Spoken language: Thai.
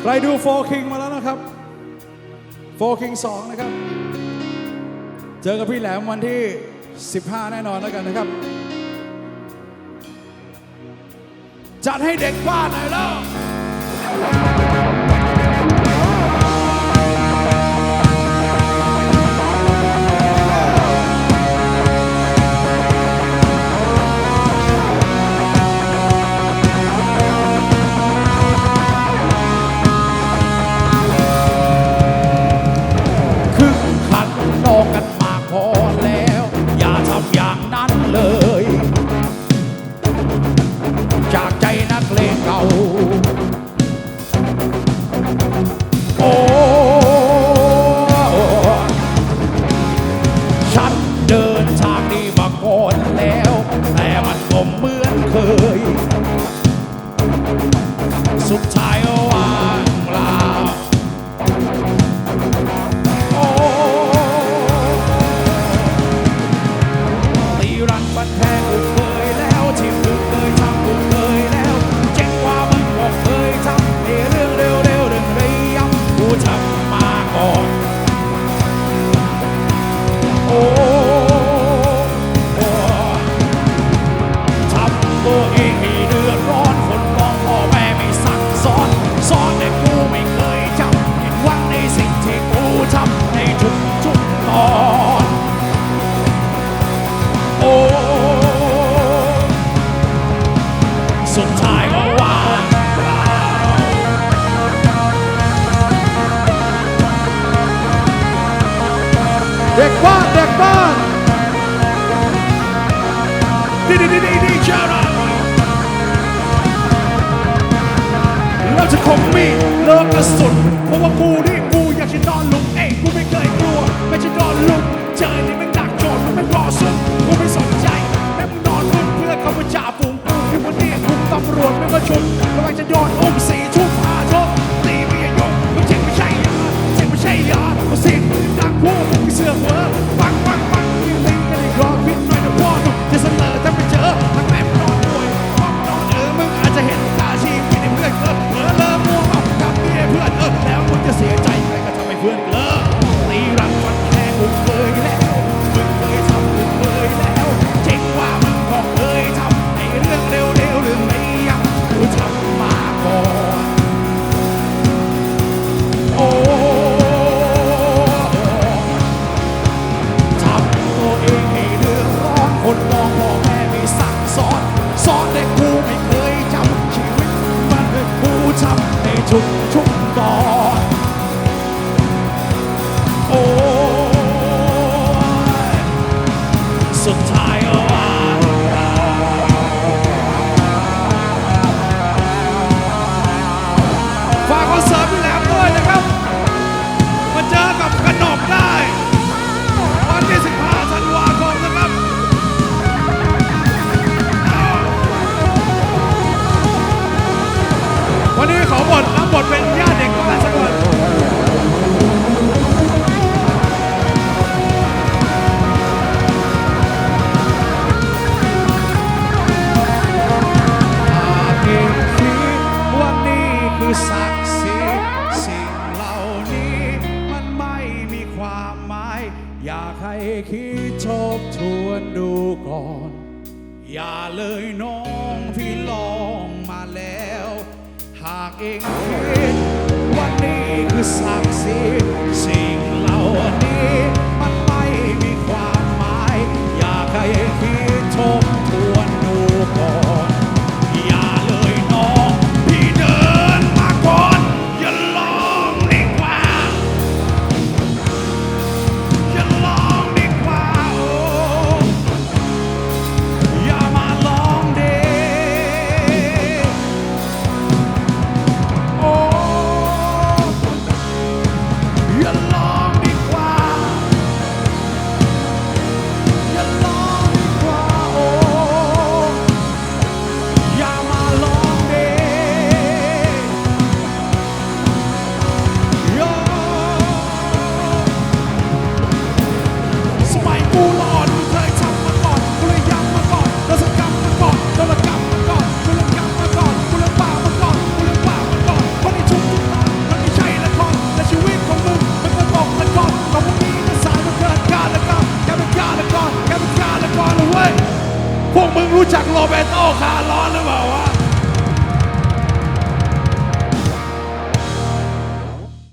ใครดูโฟคิงมาแล้วนะครับโฟคิงสองนะครับ เจอกับพี่แหลมวันที่ 15 แน่นอนแล้วกันนะครับ จัดให้เด็กบ้านหน่อยแล้ว sometimes. เด็กบ้านเด็กบ้านดีดีดีดีดีชาราเราจะคงมีเลิกกระสุนเพราะว่ากูนี่กูอยากจะนอนลุกเองกูไม่เคยกลัว ไม่จะนอนลุกเจอนี่มันหนักโจนมันไม่พอสุดกูไม่สนใจแม่มึงนอนลุกเพื่อเขามาจ่าฝูงกูที่วันนี้คุมตำรวจไม่มาชุมกำลังจะโดนอุ้มสีชุบอาชกตีไม่ยอมมึงเจ็บไม่ใช่ยาเจ็บไม่ใช่ยาเสียงดังพูด вот ชุมชุมก่อนโอ้สุดท้าย ให้คิดทบทวนดูก่อน อย่าเลยน้องพี่ลองมาแล้ว หากเอง คาร้อนหรือเปล่าวะ